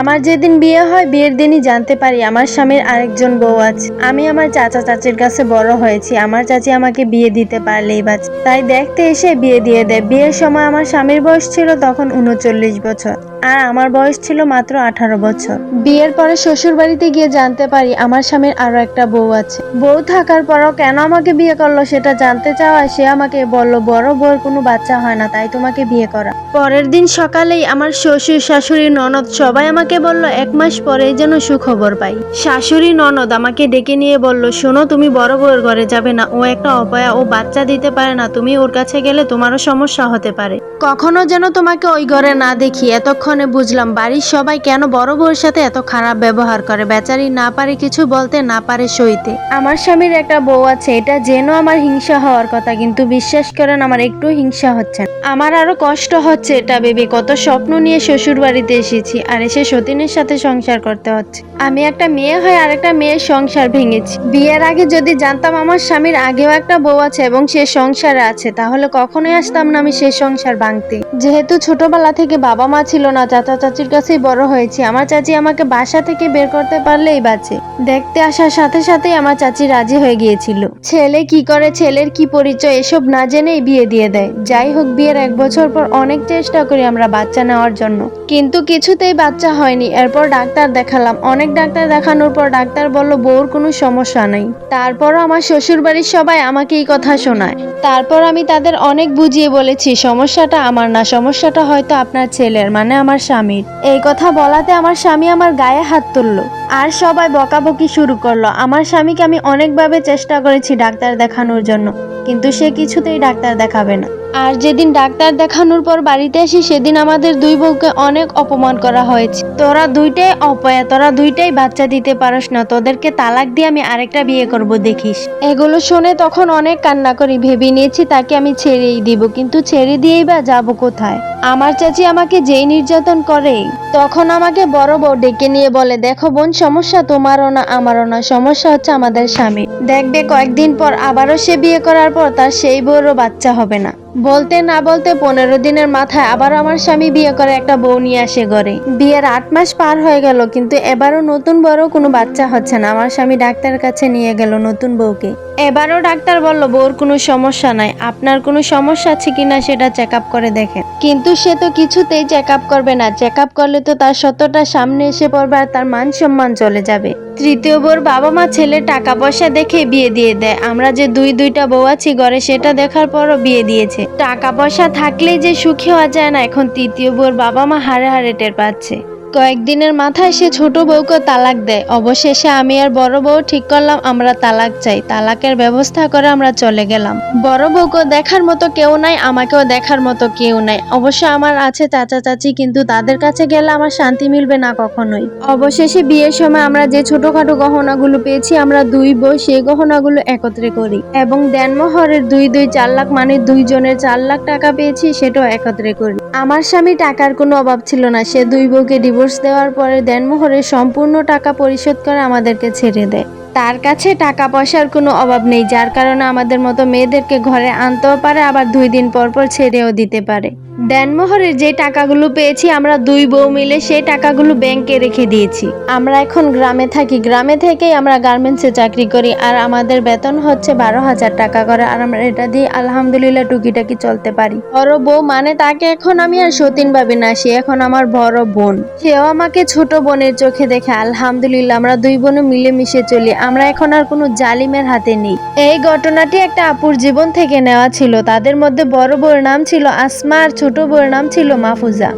আমার যেদিন বিয়ে হয়, বিয়ের দিনই জানতে পারি আমার স্বামীর আরেকজন বউ আছে। আমি আমার চাচা চাচির কাছে বড় হয়েছি। আমার চাচি আমাকে বিয়ে দিতে পারলেই বাঁচে তাই দেখতে এসে বিয়ে দিয়ে দেয়। বিয়ের সময় আমার স্বামীর বয়স ছিল তখন উনচল্লিশ বছর আর আমার বয়স ছিল মাত্র আঠারো বছর। বিয়ের পরে শ্বশুর বাড়িতে গিয়ে জানতে পারি আমার স্বামীর আরও একটা বউ আছে। বউ থাকার পরও কেন আমাকে বিয়ে করল সেটা জানতে চাওয়ায় সে আমাকে বলল, বড় বউর কোনো বাচ্চা হয় না, তাই তোমাকে বিয়ে করা। পরের দিন সকালেই আমার শ্বশুর, শাশুড়ি, ননদ সবাই আমাকে বলল, এক মাস পরে যেন সুখবর পাই। শাশুড়ি, ননদ আমাকে ডেকে নিয়ে বলল, শোনো, তুমি বড় বউয়ের ঘরে যাবে না। ও একটা অপয়া, ও বাচ্চা দিতে পারে না। তুমি ওর কাছে গেলে তোমারও সমস্যা হতে পারে। কখনো যেন তোমাকে ওই ঘরে না দেখি। এতক্ষণে বুঝলাম, বাড়ির সবাই কেন বড় বউয়ের সাথে এত খারাপ ব্যবহার করে। বেচারি না পারে কিছু বলতে, না পারে সইতে। আমার স্বামীর একটা বউ আছে, এটা যেন আমার হিংসা হওয়ার কথা, কিন্তু বিশ্বাস করেন, আমার একটু হিংসা হচ্ছে আমার আরও কষ্ট হচ্ছে। এটা বেবি কত স্বপ্ন নিয়ে শ্বশুর বাড়িতে এসেছি আর এসে সতীনের সাথে সংসার করতে হচ্ছে। আমি একটা মেয়ে হয়ে আরেকটা মেয়ের সংসার ভেঙেছি। বিয়ের আগে যদি জানতাম আমার স্বামীর আগেও একটা বউ আছে এবং সে সংসারে আছে, তাহলে কখনোই আসতাম না আমি সে সংসার ভাঙতে। যেহেতু ছোটবেলা থেকে বাবা মা ছিল না, চাচা চাচির কাছেই বড় হয়েছি। আমার চাচি আমাকে বাসা থেকে বের করতে পারলেই বাঁচে। দেখতে আসার সাথে সাথেই আমার চাচি রাজি হয়ে গিয়েছিল। ছেলে কি করে, ছেলের কি পরিচয়, এসব না জেনেই বিয়ে দিয়ে দেয়। যাই হোক, বিয়ের এক বছর পর অনেক চেষ্টা করি আমরা বাচ্চা নেওয়ার জন্য। কিন্তু কিছুতেই বাচ্চা হয়নি। এরপর ডাক্তার দেখালাম। অনেক ডাক্তার দেখানোর পর ডাক্তার বলল, বউর কোনো সমস্যা নেই। তারপরও আমার শ্বশুর বাড়ির সবাই আমাকে এই কথা শোনায়। তারপর আমি তাদের অনেক বুঝিয়ে বলেছি, সমস্যাটা আমার না সমস্যাটা হয়তো আপনার ছেলের মানে আমার স্বামীর। এই কথা বলাতে আমার স্বামী আমার গায়ে হাত তুললো আর সবাই বকাবকি শুরু করল। আমার স্বামীকে আমি অনেকভাবে চেষ্টা করেছি ডাক্তার দেখানোর জন্য, কিন্তু সে কিছুতেই ডাক্তার দেখাবে না। আর যেদিন ডাক্তার দেখানোর পর বাড়িতে আসি, সেদিন আমাদের দুই বউকে অনেক অপমান করা হয়েছে। তোরা দুইটাই অপয়া, তোরা দুইটাই বাচ্চা দিতে পারস না, তোদেরকে তালাক দিয়ে আমি আরেকটা বিয়ে করব, দেখিস। এগুলো শুনে তখন অনেক কান্না করি, ভেবে নিয়েছি তাকে আমি ছেড়েই দিব, কিন্তু ছেড়ে দিয়েই বা যাব কোথায়? আমার চাচি আমাকে যেই নির্যাতন করে, তখন আমাকে বড় বউ ডেকে নিয়ে বলে, দেখো বোন, সমস্যা তোমারও না, আমারও না, সমস্যা হচ্ছে আমাদের স্বামী দেখবে কয়েকদিন পর আবারও সে বিয়ে করার পর তার সেই বউরও বাচ্চা হবে না। বলতে না বলতে পনেরো দিনের মাথায় আবার আমার স্বামী বিয়ে করে একটা বউ নিয়ে আসে ঘরে। বিয়ের আট মাস পার হয়ে গেল, কিন্তু এবারও নতুন বড় কোনো বাচ্চা হচ্ছে না। আমার স্বামী ডাক্তার কাছে নিয়ে গেল নতুন বউকে। এবারও ডাক্তার বলল, বউর কোনো সমস্যা নাই। আপনার কোনো সমস্যা আছে কিনা সেটা চেক আপ করে দেখেন। কিন্তু সে তো কিছুতেই চেক আপ করবে না। চেক আপ করলে তো তার সত্যটা সামনে এসে পড়বে আর তার মান সম্মান চলে যাবে। তৃতীয় বোর বাবা মা ছেলে টাকা পয়সা দেখে বিয়ে দিয়ে দেয়। আমরা যে দুই দুইটা বউ আছি ঘরে, সেটা দেখার পরও বিয়ে দিয়েছে। টাকা পয়সা থাকলেই যে সুখী হওয়া যায় না, এখন তৃতীয় বোর বাবা মা হারে হারে টের পাচ্ছে। কয়েকদিনের মাথায় সে ছোট বউকে তালাক দেয়। অবশেষে আমি আর বড় বউ ঠিক করলাম, আমরা তালাক চাই। তালাকের ব্যবস্থা করে আমরা চলে গেলাম। বড় বউকে দেখার মতো কেউ নাই, আমাকেও দেখার মতো কেউ নাই। অবশ্য আমার আছে চাচা চাচি, কিন্তু তাদের কাছে গেলে আমার শান্তি মিলবে না কখনোই। অবশেষে বিয়ের সময় আমরা যে ছোটখাটো গহনাগুলো পেয়েছি, আমরা দুই বউ সেই গহনাগুলো একত্রে করি। এবং দেনমোহরের দুই দুই চার লাখ মানে দুইজনের চার লাখ টাকা পেয়েছি, সেটাও একত্রে করি। আমার স্বামী টাকার কোনো অভাব ছিল না। সে দুই বউকে ডিভোর্স দেওয়ার পরে দেনমোহরের সম্পূর্ণ টাকা পরিশোধ করে আমাদেরকে ছেড়ে দেয়। তার কাছে টাকা পয়সার কোনো অভাব নেই, যার কারণে আমাদের মতো মেয়েদেরকে ঘরে আনতেও পারে, আবার দুই দিন পর পর ছেড়েও দিতে পারে। দেনমোহরের যে টাকাগুলো পেয়েছি, আমরা দুই বউ মিলে সেই টাকাগুলো ব্যাংকে রেখে দিয়েছি। আমরা এখন গ্রামে থাকি। গ্রামে থেকেই আমরা গার্মেন্টসে চাকরি করি আর আমাদের বেতন হচ্ছে বারো হাজার টাকা করে। আর আমরা এটা দিয়ে আলহামদুলিল্লাহ টুকিটাকি চলতে পারি। বড় বউ মানে তাকে এখন আমি আর সতীন ভাবি না, সে এখন আমার বড় বোন। সেও আমাকে ছোট বোনের চোখে দেখে, আলহামদুলিল্লাহ আমরা দুই বোনে মিলেমিশে চলি। আমরা এখন আর কোনো জালিমের হাতে নেই। এই ঘটনাটি একটা আপুর জীবন থেকে নেওয়া ছিল। তাদের মধ্যে বড় বউর নাম ছিল আসমা আর ছোট বউয়ের নাম ছিল মাহফুজা।